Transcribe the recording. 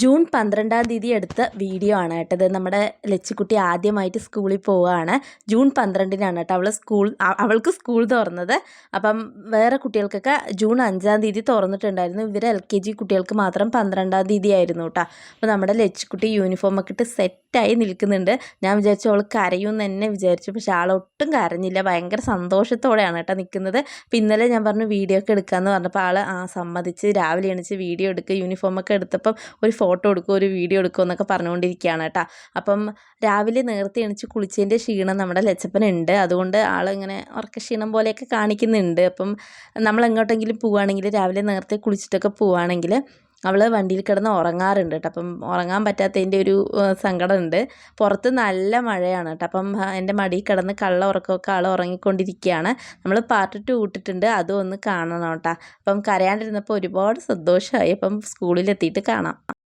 June പന്ത്രണ്ടാം തീയതി എടുത്ത വീഡിയോ ആണ് കേട്ടത് നമ്മുടെ ലച്ചിക്കുട്ടി ആദ്യമായിട്ട് സ്കൂളിൽ പോവുകയാണ്. ജൂൺ പന്ത്രണ്ടിനാണ് കേട്ടോ അവൾ സ്കൂൾ അവൾക്ക് സ്കൂൾ തുറന്നത്. അപ്പം വേറെ കുട്ടികൾക്കൊക്കെ ജൂൺ അഞ്ചാം തീയതി തുറന്നിട്ടുണ്ടായിരുന്നു. ഇവർ എൽ കെ ജി കുട്ടികൾക്ക് മാത്രം പന്ത്രണ്ടാം തീയതി ആയിരുന്നു കേട്ടോ. അപ്പോൾ നമ്മുടെ ലച്ചിക്കുട്ടി യൂണിഫോം ഒക്കെ ഇട്ട് സെറ്റായി നിൽക്കുന്നുണ്ട്. ഞാൻ വിചാരിച്ചു അവൾ കരയുമെന്ന് തന്നെ വിചാരിച്ചു. പക്ഷെ ആളൊട്ടും കരഞ്ഞില്ല. ഭയങ്കര സന്തോഷത്തോടെയാണ് കേട്ടോ നിൽക്കുന്നത്. അപ്പം ഇന്നലെ ഞാൻ പറഞ്ഞു വീഡിയോ ഒക്കെ എടുക്കാമെന്ന് പറഞ്ഞപ്പോൾ ആൾ ആ സമ്മതിച്ച് രാവിലെ എണീച്ച് വീഡിയോ എടുക്കുക യൂണിഫോം ഒക്കെ എടുത്തപ്പം ഒരു ഫോട്ടോ എടുക്കുക ഒരു വീഡിയോ എടുക്കുക എന്നൊക്കെ പറഞ്ഞുകൊണ്ടിരിക്കുകയാണ് കേട്ടോ. അപ്പം രാവിലെ നേരത്തെ എണിച്ച് കുളിച്ചതിന്റെ ക്ഷീണം നമ്മുടെ ലച്ചപ്പനുണ്ട്. അതുകൊണ്ട് ആളിങ്ങനെ ഉറക്ക ക്ഷീണം പോലെയൊക്കെ കാണിക്കുന്നുണ്ട്. അപ്പം നമ്മൾ എങ്ങോട്ടെങ്കിലും പോവുകയാണെങ്കിൽ രാവിലെ നേരത്തെ കുളിച്ചിട്ടൊക്കെ പോവുകയാണെങ്കിൽ അവൾ വണ്ടിയിൽ കിടന്ന് ഉറങ്ങാറുണ്ട് കേട്ടോ. അപ്പം ഉറങ്ങാൻ പറ്റാത്തതിന്റെ ഒരു സങ്കടം സങ്കടമുണ്ട്. പുറത്ത് നല്ല മഴയാണ് കേട്ടോ. അപ്പം എന്റെ മടിയിൽ കിടന്ന് കള്ള ഉറക്കമൊക്കെ ആൾ ഉറങ്ങിക്കൊണ്ടിരിക്കുകയാണ്. നമ്മൾ പാർട്ട് ടു ഇട്ടിട്ടുണ്ട്. അതും ഒന്ന് കാണണം കേട്ടോ. അപ്പം കരയാണ്ടിരുന്നപ്പോൾ ഒരുപാട് സന്തോഷമായി. അപ്പം സ്കൂളിലെത്തിയിട്ട് കാണാം.